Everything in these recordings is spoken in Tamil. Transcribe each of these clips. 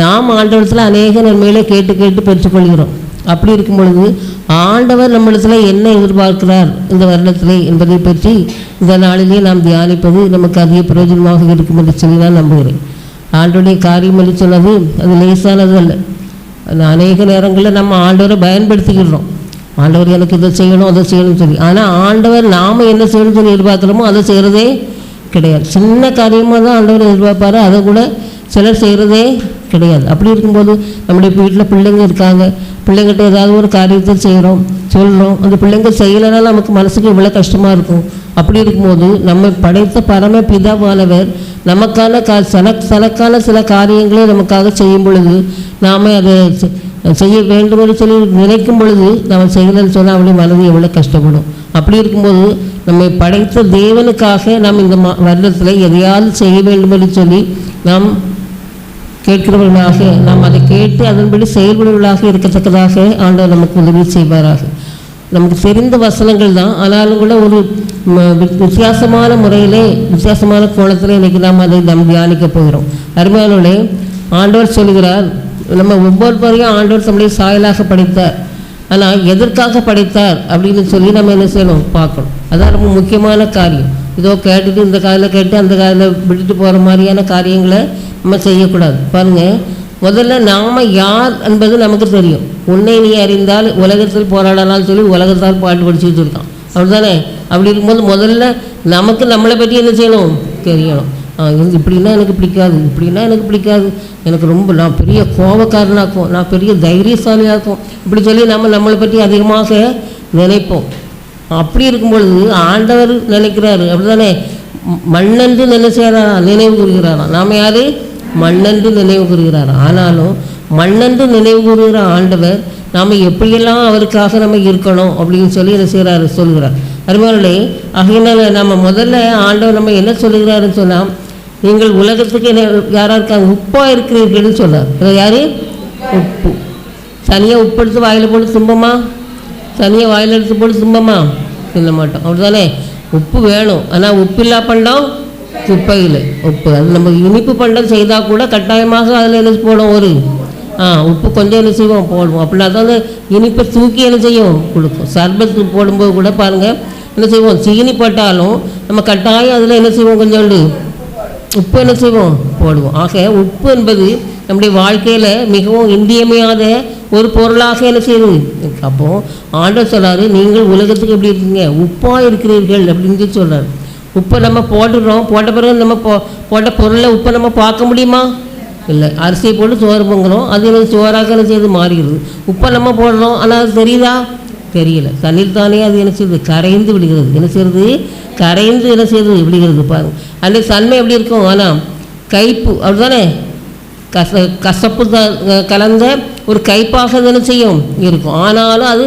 நாம் ஆண்டவரத்தில் அநேக நன்மைகளை கேட்டு கேட்டு பெற்றுக்கொள்கிறோம். அப்படி இருக்கும் பொழுது ஆண்டவர் நம்மிடத்தில் என்ன எதிர்பார்க்கிறார் இந்த வருடத்திலே என்பதை பற்றி இந்த நாளிலே நாம் தியானிப்பது நமக்கு அதிக பிரயோஜனமாக இருக்கும் என்று சொல்லி நான் நம்புகிறேன். ஆண்டோடைய காரியம் என்று சொன்னது அது லேசானது அல்ல. அது அநேக நேரங்களில் நம்ம ஆண்டவரை பயன்படுத்திக்கிறோம். ஆண்டவர் எனக்கு இதை செய்யணும் அதை செய்யணும்னு சொல்லி. ஆனால் ஆண்டவர் நாம் என்ன செய்யணும்னு சொல்லி எதிர்பார்க்குறோமோ அதை செய்கிறதே கிடையாது. சின்ன காரியமாக தான் ஆண்டவர் எதிர்பார்ப்பார் அதை கூட சிலர் செய்கிறதே கிடையாது. அப்படி இருக்கும்போது நம்முடைய வீட்டில் பிள்ளைங்க இருக்காங்க. பிள்ளைங்கிட்ட ஏதாவது ஒரு காரியத்தை செய்கிறோம் சொல்கிறோம் அந்த பிள்ளைங்க செய்யலைன்னா நமக்கு மனசுக்கு இவ்வளோ கஷ்டமாக இருக்கும். அப்படி இருக்கும்போது நம்ம படைத்த பரம பிதாவானவர் நமக்கான கா சனக் தனக்கான சில காரியங்களை நமக்காக செய்யும் பொழுது நாம் அதை செய்ய வேண்டுமென்று சொல்லி நினைக்கும் பொழுது நம்ம செய்யலைன்னு சொன்னால் அவளுடைய மனது எவ்வளோ கஷ்டப்படும். அப்படி இருக்கும்போது நம்மை படைத்த தேவனுக்காக நாம் இந்த வருடத்தில் எதையாவது செய்ய வேண்டும் என்று சொல்லி நாம் கேட்கிறவர்களாக நாம் அதை கேட்டு அதன்படி செயல்படுவர்களாக இருக்கத்தக்கதாக ஆண்டவர் நமக்கு உதவி செய்வாராக. நமக்கு தெரிந்த வசனங்கள் தான் ஆனாலும் கூட ஒரு வித்தியாசமான முறையிலே வித்தியாசமான கோணத்தில் இன்னைக்கு நாம் அதை நாம் தியானிக்க போகிறோம். அருமையானோட ஆண்டவர் சொல்கிறார் நம்ம ஒவ்வொருவரையும் ஆண்டோர் தம்முடைய சாயலாக படைத்தார். ஆனால் எதற்காக படைத்தார் அப்படின்னு சொல்லி நம்ம என்ன செய்யணும்? பார்க்கணும். அதான் ரொம்ப முக்கியமான காரியம். இதோ கேட்டுட்டு இந்த காதில் கேட்டு அந்த காதில் விட்டுட்டு போகிற மாதிரியான காரியங்களை நம்ம செய்யக்கூடாது. பாருங்கள் முதல்ல நாம் யார் என்பது நமக்கு தெரியும். உன்னை நீ அறிந்தால் உலகத்தில் போராடலாம் சொல்லி உலகத்தால் பாட்டு படிச்சுட்டு இருக்கான் அப்படிதானே அப்படி இருக்கும்போது முதல்ல நமக்கு நம்மளை பற்றி என்ன செய்யணும்? தெரியணும். ஆ, இப்படின்னா எனக்கு பிடிக்காது இப்படின்னா எனக்கு பிடிக்காது. எனக்கு ரொம்ப நான் பெரிய கோபக்காரனாக்கும் நான் பெரிய தைரியசாலியாக்கும் இப்படி சொல்லி நம்ம நம்மளை பற்றி அதிகமாக நினைப்போம். அப்படி இருக்கும் பொழுது ஆண்டவர் நினைக்கிறாரு. அப்படிதானே ம- மண்ணென்று நினைச்சாரா? நினைவு கூறுகிறாரா? நாம் யார்? மண்ணென்று நினைவு கூறுகிறாரா? ஆனாலும் மண்ணென்று நினைவு கூறுகிற ஆண்டவர் நாம் எப்படியெல்லாம் அவருக்காக நம்ம இருக்கணும் அப்படின்னு சொல்லி என்ன செய்கிறாரு சொல்கிறார் அருமையாளே ஆகையினால நம்ம முதல்ல ஆண்டவர் நம்ம என்ன சொல்லுகிறாருன்னு சொன்னால் நீங்கள் உலகத்துக்கு என்ன யாராக இருக்காங்க உப்பாக இருக்கிறீர்கள்னு சொன்னார். அதை யார்? உப்பு. தனியாக உப்பு எடுத்து வாயில் போட்டு தும்பமா தனியாக வாயில் எடுத்து போட்டு தும்பமா சொல்ல மாட்டோம். அப்படிதானே உப்பு வேணும். ஆனால் உப்பில்லா பண்டம்? குப்பையில் உப்பு. அது நம்ம இனிப்பு பண்டம் செய்தால் கூட கட்டாயமாக அதில் என்ன போடும்? ஒரு ஆ உப்பு கொஞ்சம் என்ன செய்வோம்? போடுவோம். அப்படின்னா தான் இனிப்பை தூக்கி என்ன செய்யும்? கொடுக்கும் சர்பத்து போடும்போது கூட பாருங்கள் என்ன செய்வோம்? சீனி போட்டாலும் நம்ம கட்டாயம் அதில் என்ன செய்வோம் கொஞ்சோண்டு? உப்பு என்ன செய்வோம்? போடுவோம். ஆக உப்பு என்பது நம்முடைய வாழ்க்கையில் மிகவும் இன்றியமையாத ஒரு பொருளாக என்ன செய்யுது? அப்போது அப்போ ஆண்டவர் நீங்கள் உலகத்துக்கு எப்படி இருக்கீங்க? உப்பாக இருக்கிறீர்கள் அப்படின்னு சொல்லி உப்பை நம்ம போட்டுடுறோம். போட்ட பிறகு நம்ம போ போட்ட பொருளை உப்பை நம்ம பார்க்க முடியுமா? இல்லை. அரிசியை போட்டு சோறு பொங்குறோம் அது எனக்கு சோறாக என்ன செய்யுது மாறிடுது. உப்பை நம்ம போடுறோம். ஆனால் அது தெரியுதா? தெரியல. தண்ணீர் தானே அது என்ன செய்யுது? கரைந்து விடுகிறது. என்ன செய்யுது? கரைந்து என்ன செய்யுது? விடுகிறது பாருங்க. அந்த தன்மை எப்படி இருக்கும்? ஆனால் கைப்பு. அப்படிதானே கச கசப்பு கலந்த ஒரு கைப்பாக என்ன செய்யும்? இருக்கும். ஆனாலும் அது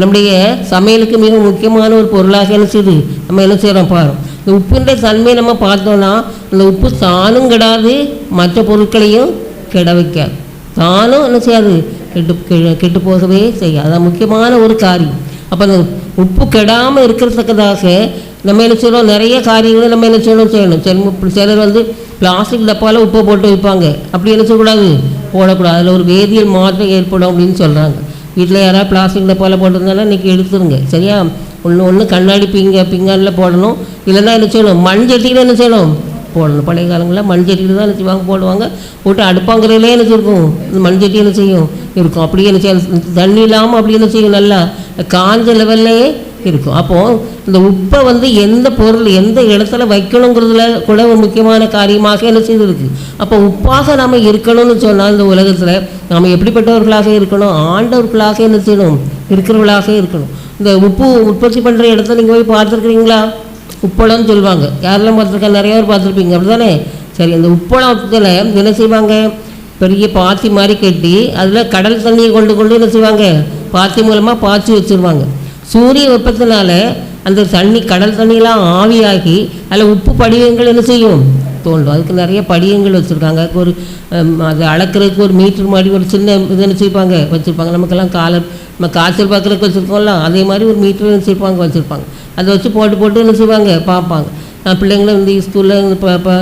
நம்முடைய சமையலுக்கு மிக முக்கியமான ஒரு பொருளாக என்ன செய்யுது? நம்ம என்ன செய்கிறோம் பாரு இந்த உப்புன்ற தன்மையை நம்ம பார்த்தோன்னா அந்த உப்பு தானும் கெடாது மற்ற பொருட்களையும் கெட வைக்காது. தானும் என்ன செய்யாது? கெட்டு கெ- கெட்டு போகவே செய்யாது. அதான் முக்கியமான ஒரு காரியம். அப்போ அந்த உப்பு கெடாமல் இருக்கிறதுக்கதாக நம்ம என்ன செய்யணும் நிறைய காரியங்களை நம்ம என்ன செய்யணும்? செய்யணும். சில சிலர் வந்து பிளாஸ்டிக் டப்பாவில் உப்பை போட்டு வைப்பாங்க. அப்படி என்ன செய்யக்கூடாது? போடக்கூடாது. அதில் ஒரு வேதியியல் மாற்றம் ஏற்படும் அப்படின்னு சொல்கிறாங்க வீட்டில் யாராவது பிளாஸ்டிக் டப்பாவில் போட்டிருந்தாலும் இன்றைக்கி எடுத்துருங்க. சரியா? ஒன்று ஒன்று கண்ணாடி பிங்க பிங்கானில் போடணும். இல்லைன்னா என்ன செய்யணும்? மண் சட்டியில் என்ன செய்யணும்? போடணும். பழைய காலங்களில் மண் சட்டியில் தான் என்ன செய்வாங்க? போடுவாங்க. போட்டு அடுப்பாங்கிறதுலே என்ன இருக்கும் இந்த மண் சட்டி என்ன செய்யும்? இருக்கும். அப்படியே என்ன செய்யும் தண்ணி இல்லாமல் அப்படி என்ன செய்யும்? நல்லா காஞ்ச லெவல்லையே இருக்கும். அப்போது இந்த உப்பை வந்து எந்த பொருள் எந்த இடத்துல வைக்கணுங்கிறதுல கூட ஒரு முக்கியமான காரியமாக என்ன செய்திருக்கு? அப்போ உப்பாக நாம் இருக்கணும்னு சொன்னால் இந்த உலகத்தில் நாம் எப்படிப்பட்டவர்களாக இருக்கணும்? ஆண்டவர்களாக என்ன செய்யணும்? இருக்கிறவர்களாக இருக்கணும். இந்த உப்பு உற்பத்தி பண்ணுற இடத்த நீங்கள் போய் பார்த்துருக்குறீங்களா? உப்பளம்னு சொல்லுவாங்க. யாரெல்லாம் பார்த்துருக்கா? நிறைய பேர் பார்த்துருப்பீங்க. அப்படிதானே சரி அந்த உப்பளத்தில் என்ன செய்வாங்க? பெரிய பாத்தி மாதிரி கட்டி அதில் கடல் தண்ணியை கொண்டு கொண்டு என்ன செய்வாங்க? பாத்தி மூலமாக பாய்ச்சி வச்சுருவாங்க. சூரிய வெப்பத்தினால அந்த தண்ணி கடல் தண்ணியெலாம் ஆவியாகி அதில் உப்பு படிவங்கள் என்ன செய்யும்? தோண்டும். அதுக்கு நிறைய படியங்கள் வச்சுருக்காங்க. ஒரு அது அளக்கிறதுக்கு ஒரு மீட்டர் மாதிரி ஒரு சின்ன இது என்ன செய்வாங்க? வச்சுருப்பாங்க. நமக்கெல்லாம் காலர் நம்ம காய்ச்சல் பார்க்குறதுக்கு வச்சுருக்கோம்ல அதே மாதிரி ஒரு மீட்டர் வச்சுருப்பாங்க வச்சுருப்பாங்க. அதை வச்சு போட்டு போட்டு என்ன செய்வாங்க? பார்ப்பாங்க. நான் பிள்ளைங்களும் வந்து ஸ்கூலில் இப்போ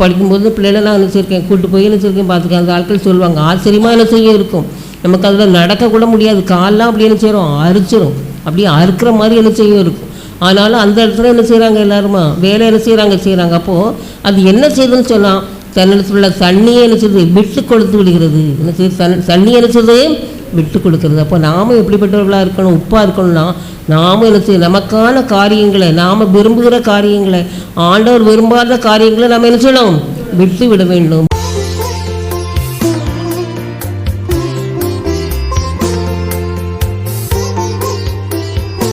படிக்கும்போது பிள்ளைகளை நான் என்ன செய்யிருக்கேன் கூட்டு போய் என்ன பார்த்துக்கேன் பார்த்துருக்கேன் அந்த ஆட்கள் சொல்லுவாங்க. ஆச்சரியமாக என்ன செய்ய இருக்கும்? நமக்கு அதில் நடக்கக்கூட முடியாது. கால்லாம் அப்படி என்ன செய்கிறோம் அரிச்சிரும். அப்படியே அறுக்கிற மாதிரி என்ன செய்யும் இருக்கும். ஆனாலும் அந்த இடத்துல என்ன செய்கிறாங்க எல்லாருமா? வேலை என்ன செய்கிறாங்க செய்கிறாங்க அப்போது அது என்ன செய்யுதுன்னு சொன்னால் தன்னிடத்தில் உள்ள தண்ணியை என்ன செய்யுது? விட்டு கொடுத்து விடுகிறது. என்ன செய்யுது? தன் தண்ணி என்ன செய்யுது? விட்டு கொடுக்கிறது. அப்போ நாம எப்படிப்பட்டவர்களாக இருக்கணும்? உப்பாக இருக்கணும்னா நாம என்ன செய்ய நமக்கான காரியங்களை நாம் விரும்புகிற காரியங்களை ஆண்டவர் விரும்பாத காரியங்களை நாம் என்ன செய்யணும்? விட்டு விட வேண்டும்.